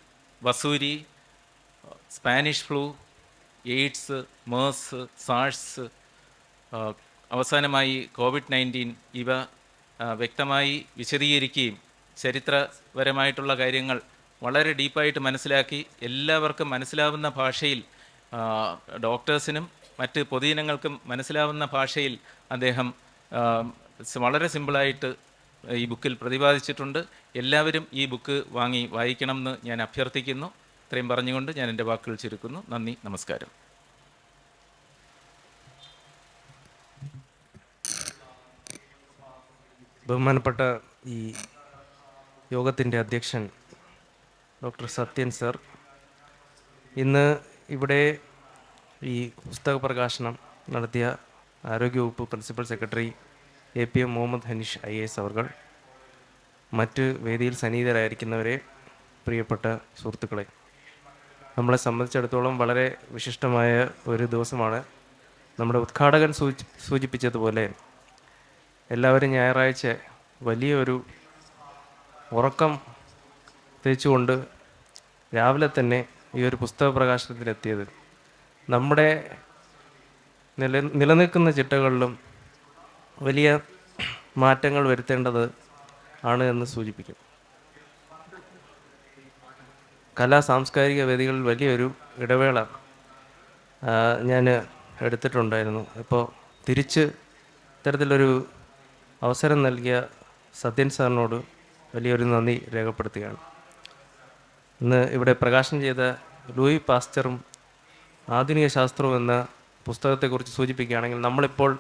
വസൂരി Spanish flu AIDS MERS SARS അവസാനമായി കോവിഡ് നയന്റീൻ ഇവ വ്യക്തമായി വിശദീകരിക്കുകയും ചരിത്രപരമായിട്ടുള്ള കാര്യങ്ങൾ വളരെ ഡീപ്പായിട്ട് മനസ്സിലാക്കി എല്ലാവർക്കും മനസ്സിലാവുന്ന ഭാഷയിൽ ഡോക്ടേഴ്സിനും മറ്റ് പൊതുജനങ്ങൾക്കും മനസ്സിലാവുന്ന ഭാഷയിൽ അദ്ദേഹം വളരെ സിമ്പിളായിട്ട് ഈ ബുക്കിൽ പ്രതിപാദിച്ചിട്ടുണ്ട്. എല്ലാവരും ഈ ബുക്ക് വാങ്ങി വായിക്കണമെന്ന് ഞാൻ അഭ്യർത്ഥിക്കുന്നു. ഇത്രയും പറഞ്ഞുകൊണ്ട് ഞാൻ എന്റെ വാക്കുകൾ ചുരുക്കുന്നു. നന്ദി നമസ്കാരം. ബഹുമാനപ്പെട്ട ഈ യോഗത്തിന്റെ അധ്യക്ഷൻ ഡോക്ടർ സത്യൻ സർ. ഇന്ന് ഇവിടെ ഈ പുസ്തക പ്രകാശനം നടത്തിയ ആരോഗ്യവകുപ്പ് principal secretary A P M Muhammad Hanish I S അവർ മറ്റ് വേദിയിൽ സന്നിഹിതരായിരിക്കുന്നവരെ പ്രിയപ്പെട്ട സുഹൃത്തുക്കളെ. നമ്മളെ സംബന്ധിച്ചിടത്തോളം വളരെ വിശിഷ്ടമായ ഒരു ദിവസമാണ്. നമ്മുടെ ഉദ്ഘാടകൻ സൂചി സൂചിപ്പിച്ചതുപോലെ എല്ലാവരും ഞായറാഴ്ച വലിയൊരു ഉറക്കം തേച്ചുകൊണ്ട് രാവിലെ തന്നെ ഈ ഒരു പുസ്തക പ്രകാശനത്തിനെത്തിയത് നമ്മുടെ നില നിലനിൽക്കുന്ന ചിട്ടകളിലും വലിയ മാറ്റങ്ങൾ വരുത്തേണ്ടത് ആണ് എന്ന് സൂചിപ്പിക്കും കലാ സാംസ്കാരിക വേദികളിൽ വലിയൊരു ഇടവേള ഞാൻ എടുത്തിട്ടുണ്ടായിരുന്നു. ഇപ്പോൾ തിരിച്ച് ഇത്തരത്തിലൊരു അവസരം നൽകിയ സത്യൻ സാറിനോട് വലിയൊരു നന്ദി രേഖപ്പെടുത്തുകയാണ്. ഇന്ന് ഇവിടെ പ്രകാശനം ചെയ്ത ലൂയി പാസ്റ്ററും ആധുനിക ശാസ്ത്രവും എന്ന പുസ്തകത്തെക്കുറിച്ച് സൂചിപ്പിക്കുകയാണെങ്കിൽ നമ്മളിപ്പോൾ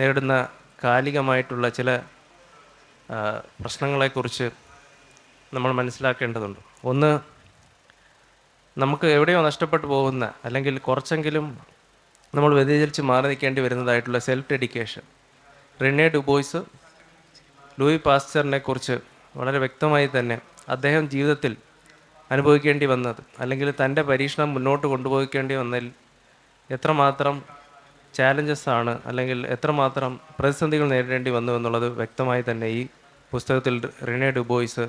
നേരിടുന്ന കാലികമായിട്ടുള്ള ചില പ്രശ്നങ്ങളെക്കുറിച്ച് നമ്മൾ മനസ്സിലാക്കേണ്ടതുണ്ട്. ഒന്ന് നമുക്ക് എവിടെയോ നഷ്ടപ്പെട്ടു പോകുന്ന അല്ലെങ്കിൽ കുറച്ചെങ്കിലും നമ്മൾ വ്യതിചലിച്ച് മാറി നിൽക്കേണ്ടി വരുന്നതായിട്ടുള്ള self dedication Rene Dubos Louis പാസ്റ്ററിനെ കുറിച്ച് വളരെ വ്യക്തമായി തന്നെ അദ്ദേഹം ജീവിതത്തിൽ അനുഭവിക്കേണ്ടി വന്നത് അല്ലെങ്കിൽ തന്റെ പരീക്ഷണം മുന്നോട്ട് കൊണ്ടുപോയിക്കേണ്ടി വന്നതിൽ എത്രമാത്രം ചാലഞ്ചസ് ആണ് അല്ലെങ്കിൽ എത്രമാത്രം പ്രതിസന്ധികൾ നേരിടേണ്ടി വന്നു എന്നുള്ളത് വ്യക്തമായി തന്നെ ഈ പുസ്തകത്തിൽ റിനെ ഡുബോയ്സ്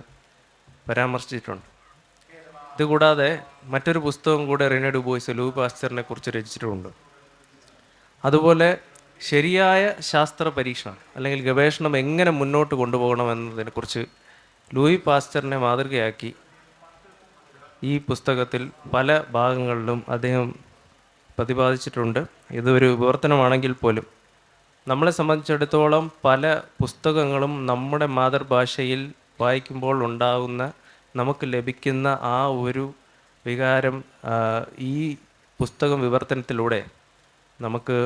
പരാമർശിച്ചിട്ടുണ്ട്. ഇതുകൂടാതെ മറ്റൊരു പുസ്തകം കൂടെ റിനെ ഡുബോയ്സ് ലൂ പാസ്റ്ററിനെ കുറിച്ച് രചിച്ചിട്ടുമുണ്ട് അതുപോലെ ശരിയായ ശാസ്ത്ര പരീക്ഷണം അല്ലെങ്കിൽ ഗവേഷണം എങ്ങനെ മുന്നോട്ട് കൊണ്ടുപോകണം എന്നതിനെക്കുറിച്ച് ലൂയി പാസ്റ്ററിനെ മാതൃകയാക്കി ഈ പുസ്തകത്തിൽ പല ഭാഗങ്ങളിലും അദ്ദേഹം പ്രതിപാദിച്ചിട്ടുണ്ട്. ഇതൊരു വിവർത്തനമാണെങ്കിൽ പോലും. നമ്മളെ സംബന്ധിച്ചിടത്തോളം പല പുസ്തകങ്ങളും നമ്മുടെ മാതൃഭാഷയിൽ വായിക്കുമ്പോൾ ഉണ്ടാകുന്ന നമുക്ക് ലഭിക്കുന്ന ആ ഒരു വികാരം ഈ പുസ്തകം വിവർത്തനത്തിലൂടെ നമുക്ക്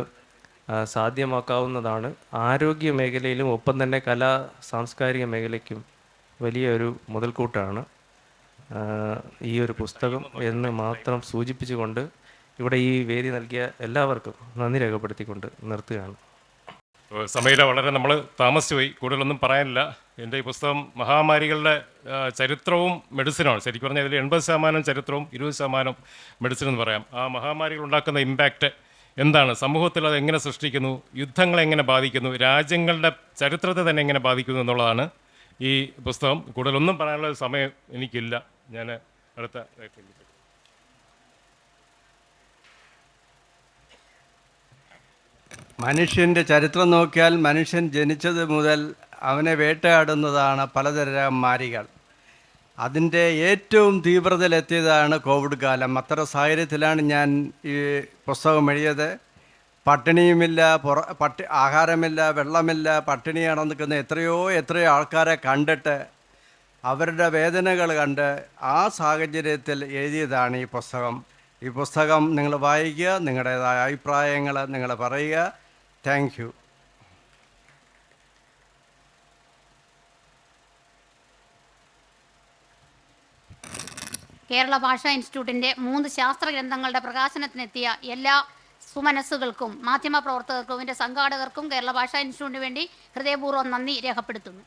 സാധ്യമാക്കാവുന്നതാണ്. ആരോഗ്യ മേഖലയിലും ഒപ്പം തന്നെ കലാ സാംസ്കാരിക മേഖലയ്ക്കും വലിയൊരു മുതൽക്കൂട്ടാണ്. ആ, ഈ ഒരു പുസ്തകം എന്ന് മാത്രം സൂചിപ്പിച്ചുകൊണ്ട് ഇവിടെ ഈ വേദി നൽകിയ എല്ലാവർക്കും നന്ദി രേഖപ്പെടുത്തിക്കൊണ്ട് നിർത്തുകയാണ്. സമയത്ത് വളരെ നമ്മൾ താമസിച്ചു പോയി. കൂടുതലൊന്നും പറയാനില്ല. എന്റെ ഈ പുസ്തകം മഹാമാരികളുടെ ചരിത്രവും മെഡിസിനുമാണ്. ശരിക്കും പറഞ്ഞാൽ ഇതിൽ എൺപത് ശതമാനം ചരിത്രവും ഇരുപത് ശതമാനം മെഡിസിൻ എന്ന് പറയാം. ആ മഹാമാരികൾ ഉണ്ടാക്കുന്ന ഇമ്പാക്റ്റ് എന്താണ്? സമൂഹത്തിൽ അത് എങ്ങനെ സൃഷ്ടിക്കുന്നു? യുദ്ധങ്ങളെ എങ്ങനെ ബാധിക്കുന്നു? രാജ്യങ്ങളുടെ ചരിത്രത്തെ തന്നെ എങ്ങനെ ബാധിക്കുന്നു എന്നുള്ളതാണ് ഈ പുസ്തകം കൂടുതലൊന്നും പറയാനുള്ള സമയം എനിക്കില്ല. ഞാൻ അടുത്ത മനുഷ്യന്റെ ചരിത്രം നോക്കിയാൽ മനുഷ്യൻ ജനിച്ചത് മുതൽ അവനെ വേട്ടയാടുന്നതാണ് പലതരം മാരികൾ. അതിന്റെ ഏറ്റവും തീവ്രതയിലെത്തിയതാണ് കോവിഡ് കാലം. അത്തരം സാഹചര്യത്തിലാണ് ഞാൻ ഈ പുസ്തകം എഴുതിയത്. പട്ടിണിയുമില്ല പുറ പട്ടി ആഹാരമില്ല വെള്ളമില്ല പട്ടിണിയാണ് നിൽക്കുന്ന എത്രയോ എത്രയോ ആൾക്കാരെ കണ്ടിട്ട് അവരുടെ വേദനകൾ കണ്ട് ആ സാഹചര്യത്തിൽ എഴുതിയതാണ് ഈ പുസ്തകം. ഈ പുസ്തകം നിങ്ങൾ വായിക്കുക നിങ്ങളുടേതായ അഭിപ്രായങ്ങൾ നിങ്ങൾ പറയുക. താങ്ക് യു കേരള ഭാഷാ ഇൻസ്റ്റിറ്റ്യൂട്ടിന്റെ മൂന്ന് ശാസ്ത്ര ഗ്രന്ഥങ്ങളുടെ പ്രകാശനത്തിനെത്തിയ എല്ലാ സുമനസ്സുകൾക്കും മാധ്യമപ്രവർത്തകർക്കും ഇതിന്റെ സംഘാടകർക്കും കേരള ഭാഷാ ഇൻസ്റ്റിറ്റ്യൂട്ടിന് വേണ്ടി ഹൃദയപൂർവം നന്ദി രേഖപ്പെടുത്തുന്നു.